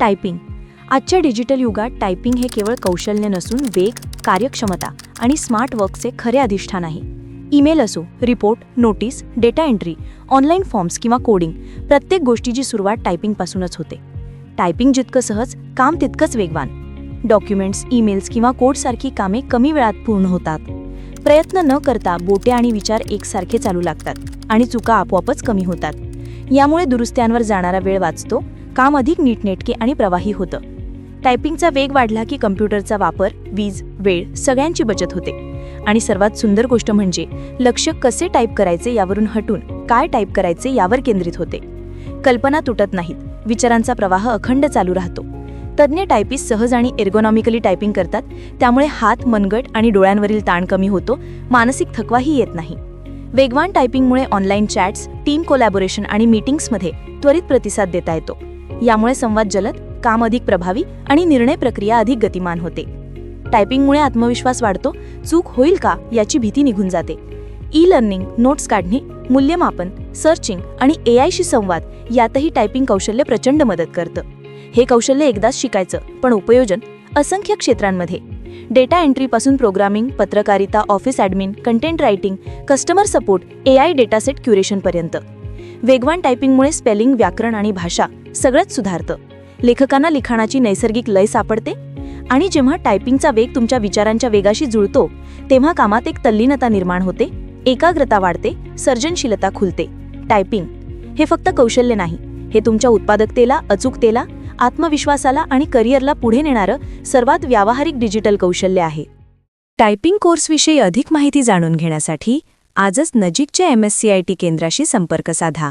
Typing. आजच्या digital युगात typing हे केवळ कौशल्य नसून वेग कार्यक्षमता आणि स्मार्ट वर्कचे खरे अधिष्ठान आहे. ईमेल असो report notice data entry online forms किंवा कोडिंग प्रत्येक गोष्टीची सुरुवात टायपिंगपासूनच होते. टायपिंग जितकं सहज काम तितकंच वेगवान. डॉक्युमेंट्स ईमेल्स किंवा कोडसारखी कामे कमी वेळात पूर्ण होतात. प्रयत्न न करता बोटे आणि विचार एकसारखे चालू लागतात आणि चुका आपोआपच कमी होतात. यामुळे दुरुस्त्यांवर जाणारा वेळ वाचतो काम अधिक नीटनेटके आणि प्रवाही होतं. टायपिंगचा वेग वाढला की कम्प्युटरचा वापर वीज वेळ सगळ्यांची बचत होते. आणि सर्वात सुंदर गोष्ट म्हणजे लक्ष कसे टाईप करायचे यावरून हटून काय टाईप करायचे यावर केंद्रित होते. कल्पना तुटत नाहीत विचारांचा प्रवाह अखंड चालू राहतो. तज्ज्ञ टायपिस्ट सहज आणि एर्गोनॉमिकली टायपिंग करतात त्यामुळे हात मनगट आणि डोळ्यांवरील ताण कमी होतो मानसिक थकवाही येत नाही. वेगवान टायपिंगमुळे ऑनलाईन चॅट्स टीम कोलॅबोरेशन आणि मीटिंग्समध्ये त्वरित प्रतिसाद देता येतो. यामुळे संवाद जलद काम अधिक प्रभावी आणि निर्णय प्रक्रिया अधिक गतिमान होते. टायपिंगमुळे आत्मविश्वास वाढतो चूक होईल का याची भीती निघून जाते. ई लर्निंग नोट्स काढणे मूल्यमापन सर्चिंग आणि ए आयशी संवाद यातही टायपिंग कौशल्य प्रचंड मदत करतं. हे कौशल्य एकदाच शिकायचं पण उपयोजन असंख्य क्षेत्रांमध्ये. डेटा एंट्रीपासून प्रोग्रामिंग पत्रकारिता office admin content writing customer support A I dataset क्युरेशनपर्यंत. वेगवान टायपिंगमुळे स्पेलिंग व्याकरण आणि भाषा सगळंच सुधारतं. लेखकांना लिखाणाची नैसर्गिक लय सापडते आणि जेव्हा टायपिंगचा वेग तुमच्या विचारांच्या वेगाशी जुळतो तेव्हा कामात एक तल्लीनता निर्माण होते एकाग्रता वाढते सर्जनशीलता खुलते. टायपिंग हे फक्त कौशल्य नाही हे तुमच्या उत्पादकतेला अचूकतेला आत्मविश्वासाला आणि करिअरला पुढे नेणारं सर्वात व्यावहारिक डिजिटल कौशल्य आहे. टायपिंग कोर्सविषयी अधिक माहिती जाणून घेण्यासाठी आजच नजीकच्या M S C I T केंद्राशी संपर्क साधा.